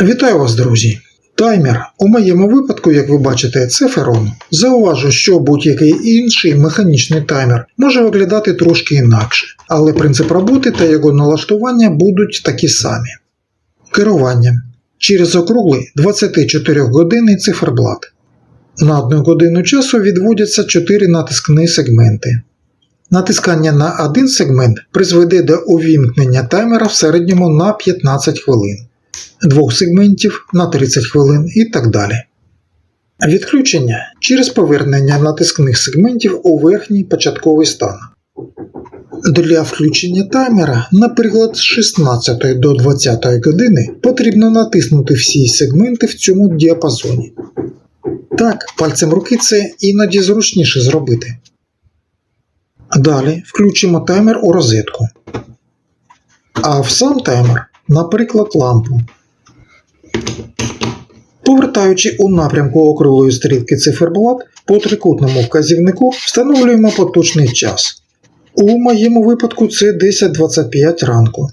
Вітаю вас, друзі! Таймер. У моєму випадку, як ви бачите, це ферон. Зауважу, що будь-який інший механічний таймер може виглядати трошки інакше, але принцип роботи та його налаштування будуть такі самі. Керування. Через округлий 24 годинний циферблат. На одну годину часу відводяться 4 натискні сегменти. Натискання на один сегмент призведе до увімкнення таймера в середньому на 15 хвилин двох сегментів на 30 хвилин і так далі. Відключення через повернення натискних сегментів у верхній початковий стан. Для включення таймера, наприклад, з 16 до 20 години потрібно натиснути всі сегменти в цьому діапазоні. Так, пальцем руки це іноді зручніше зробити. Далі включимо таймер у розетку. А в сам таймер, наприклад, лампу. Повертаючи у напрямку округлої стрілки циферблат, по трикутному вказівнику встановлюємо поточний час. У моєму випадку це 10.25 ранку.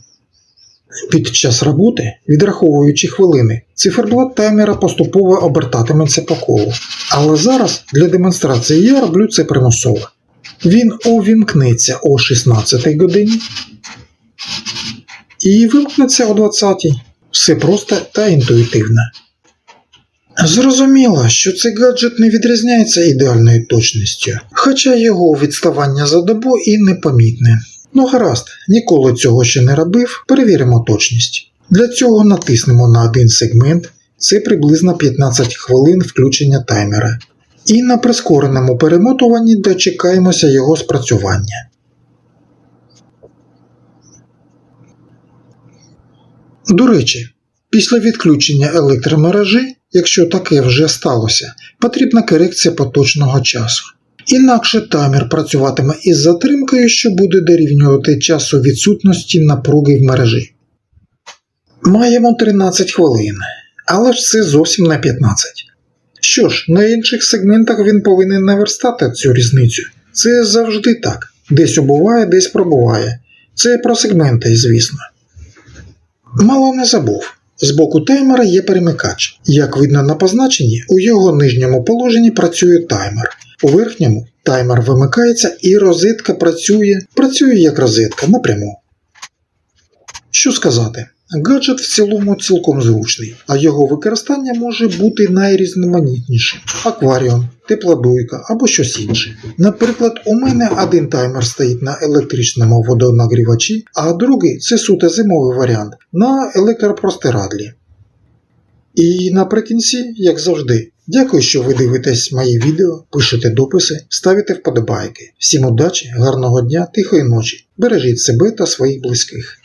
Під час роботи, відраховуючи хвилини, циферблат таймера поступово обертатиметься по колу. Але зараз для демонстрації я роблю це примусово. Він увімкнеться о 16 годині і вимкнеться о 20. Все просто та інтуїтивно. Зрозуміло, що цей гаджет не відрізняється ідеальною точністю, хоча його відставання за добу і непомітне. Ну гаразд, ніколи цього ще не робив, перевіримо точність. Для цього натиснемо на один сегмент, це приблизно 15 хвилин включення таймера. І на прискореному перемотуванні дочекаємося його спрацювання. До речі, після відключення електромережі, якщо таке вже сталося, потрібна корекція поточного часу. Інакше таймер працюватиме із затримкою, що буде дорівнювати часу відсутності напруги в мережі. Маємо 13 хвилин, але ж це зовсім не 15. Що ж, на інших сегментах він повинен наверстати цю різницю. Це завжди так. Десь убуває, десь пробуває. Це про сегменти, звісно. Мало не забув. З боку таймера є перемикач. Як видно на позначенні, у його нижньому положенні працює таймер. У верхньому таймер вимикається і розетка працює, працює як розетка напряму. Що сказати? Гаджет в цілому цілком зручний, а його використання може бути найрізноманітнішим акваріум, теплодуйка або щось інше. Наприклад, у мене один таймер стоїть на електричному водонагрівачі, а другий це суто зимовий варіант на електропростирадлі. І наприкінці, як завжди, дякую, що ви дивитесь мої відео, пишете дописи, ставите вподобайки. Всім удачі, гарного дня, тихої ночі. Бережіть себе та своїх близьких.